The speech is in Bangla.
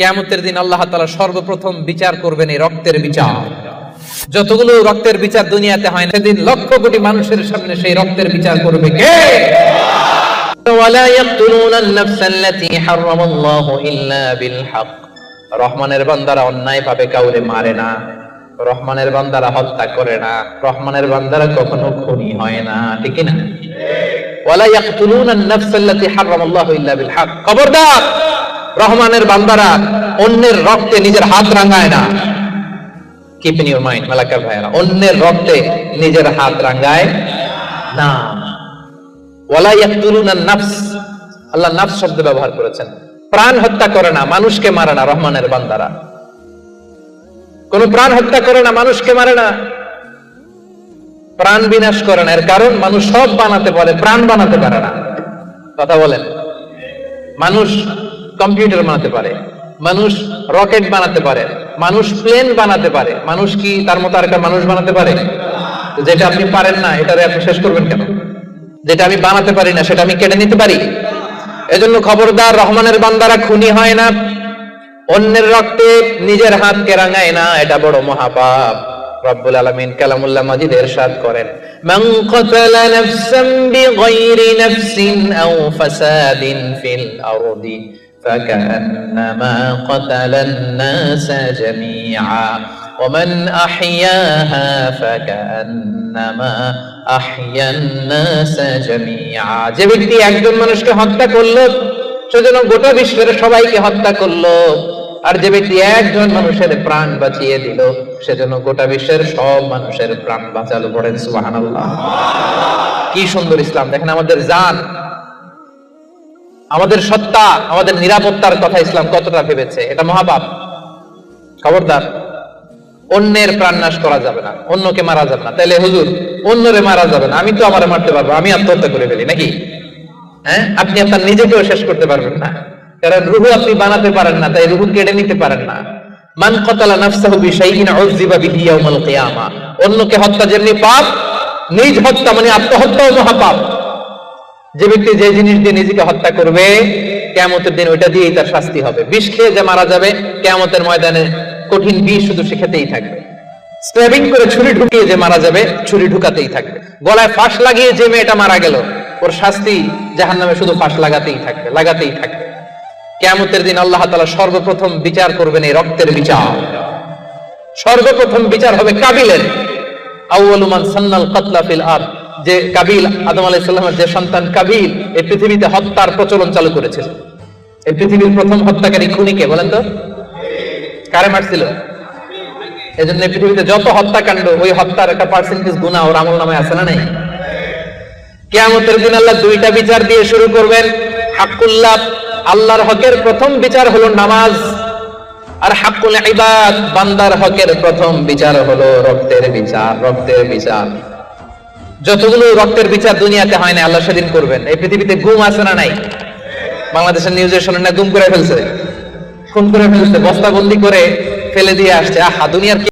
কেমতের দিন আল্লাহ তালা সর্বপ্রথম বিচার করবেন এই রক্তের বিচার। যতগুলো রক্তের বিচার দুনিয়াতে হয় না সেদিন লক্ষ কোটি মানুষের সামনে সেই রক্তের বিচার করবে কে? রহমানের বান্দারা অন্যায় ভাবে কাউরে মারে না। রহমানের বান্দারা হত্যা করে না। রহমানের বান্দারা কখনো খুনি হয় না ঠিক না ওয়ালা ইয়াকতুলুনা আন-নাফসাল্লাতী হারামাল্লাহু ইল্লা বিল হক খবরদার! রহমানের বান্দারা অন্যের রক্তে নিজের হাত রাঙায় না। ইউর মাইন্ড মালাকার ভাইরা অন্যের রক্তে নিজের হাত না। ওয়ালা আন-নাফস আল্লাহ নাফস শব্দ ব্যবহার করেছেন। প্রাণ হত্যা করে না, মানুষকে মারে না রহমানের বান্দারা। কোন প্রাণ হত্যা করে না, মানুষকে মারে না। প্রাণ বিনাশ করে না, এর কারণ মানুষ সব বানাতে পারে প্রাণ বানাতে পারে না। কথা বলেন। মানুষ কম্পিউটার বানাতে পারে, মানুষ রকেট বানাতে পারে, মানুষ প্লেন বানাতে পারে, মানুষ কি তার মতো আর মানুষ বানাতে পারে? যেটা আপনি পারেন না, এটা আপনি শেষ করবেন কেন? যেটা আমি বানাতে পারি না, সেটা আমি কেটে নিতে পারি? এজন্য খবরদার রহমানের বান্দারা খুনি হয় না, অন্যের রক্তে নিজের হাতকে রাঙায় না, এটা বড় মহাপাপ। রব্বুল আলমিন কালামুল্লাহ মাজিদ ইরশাদ করেন, মান ক্বাতালা নাফসান বিগাইরি নাফসিন আও ফাসাদিন ফিল আরদি। فكأنما قتل الناس جميعا ومن أحياها فكأنما أحيا الناس جميعا যে ব্যক্তি একজন মানুষকে হত্যা করলো সেজন্য গোটা বিশ্বের সবাইকে হত্যা করলো আর যে ব্যক্তি একজন মানুষের প্রাণ বাঁচিয়ে দিল সেজন্য গোটা বিশ্বের সব মানুষের প্রাণ বাঁচালো পড়েন সুবহানাল্লাহ কি সুন্দর ইসলাম দেখেন আমাদের জান আমাদের সত্তা, আমাদের নিরাপত্তার কথা ইসলাম কতটা ভেবেছে? এটা মহাপাপ। খবরদার। অন্যের প্রাণ নাশ করা যাবে না। অন্যকে মারা যাবে না। তাহলে হুজুর, অন্যরে মারা যাবে না। আমি তো আমারে মারতে পারব আমি আত্মহত্যা করে ফেলি নাকি? হ্যাঁ? আপনি আপনার নিজেকেও শেষ করতে পারবেন না। কারণ রুহু আপনি বানাতে পারেন না, তাই রুহু কেড়ে নিতে পারেন না। মান কতালা নাফসাহু বিশাইইন উযযিবা বিহি ইয়াউমাল কিয়ামা। অন্যকে হত্যা যেমনি পাপ, নিজ হত্যা মানে আত্মহত্যাও মহাপাপ। যে ব্যক্তি যে জিনিস দিয়ে নিজেকে হত্যা করবে, কেয়ামতের দিন ওইটা দিয়েই তার শাস্তি হবে। বিষ খেয়ে যে মারা যাবে, কেয়ামতের ময়দানে কঠিন বিষ শুধু সে খেতেই থাকবে। স্ট্যাবিং করে ছুরি ঢুকিয়ে যে মারা যাবে, ছুরি ঢুকাতেই থাকবে। গলায় ফাঁস লাগিয়ে যে মেয়েটা মারা গেল, ওর শাস্তি জাহান্নামে শুধু ফাঁস লাগাতেই থাকবে লাগাতেই থাকবে। কেয়ামতের দিন আল্লাহ তালা সর্বপ্রথম বিচার করবেন এই রক্তের বিচার। সর্বপ্রথম বিচার হবে কাবিলের। আউয়ালু মান সান্নাল কাতলা ফিল আরদ। যে কাবিল, আদম আলাইহিস সালামের যে সন্তান কাবিল, এই পৃথিবীতে হত্যার প্রচলন চালু করেছিল। এই পৃথিবীর প্রথম হত্যাকারী খুনিকে বলেন তো? কারে মারছিল? এই পৃথিবীতে যত হত্যাকাণ্ড, ওই হত্যার একটা পার্সেন্টেজ গুনাহ ওর আমল নামে আছে না নাই? কিয়ামতের দিন আল্লাহ দুইটা বিচার দিয়ে শুরু করবেন। হাক্কুল্লাহ আল্লাহর হকের প্রথম বিচার হলো নামাজ, আর হাক্কুল ইবাদ, বান্দার হকের প্রথম বিচার হলো রক্তের বিচার রক্তের বিচার। যতগুলো রক্তের বিচার দুনিয়াতে হয় না, আল্লাহ সেদিন করবেন। এই পৃথিবীতে গুম আছে না নাই? বাংলাদেশের নিউজে শোনেন না, গুম করে ফেলছে। খুন করে ফেলছে, বস্তাবন্দি করে ফেলে দিয়ে আসছে। আহা, দুনিয়ার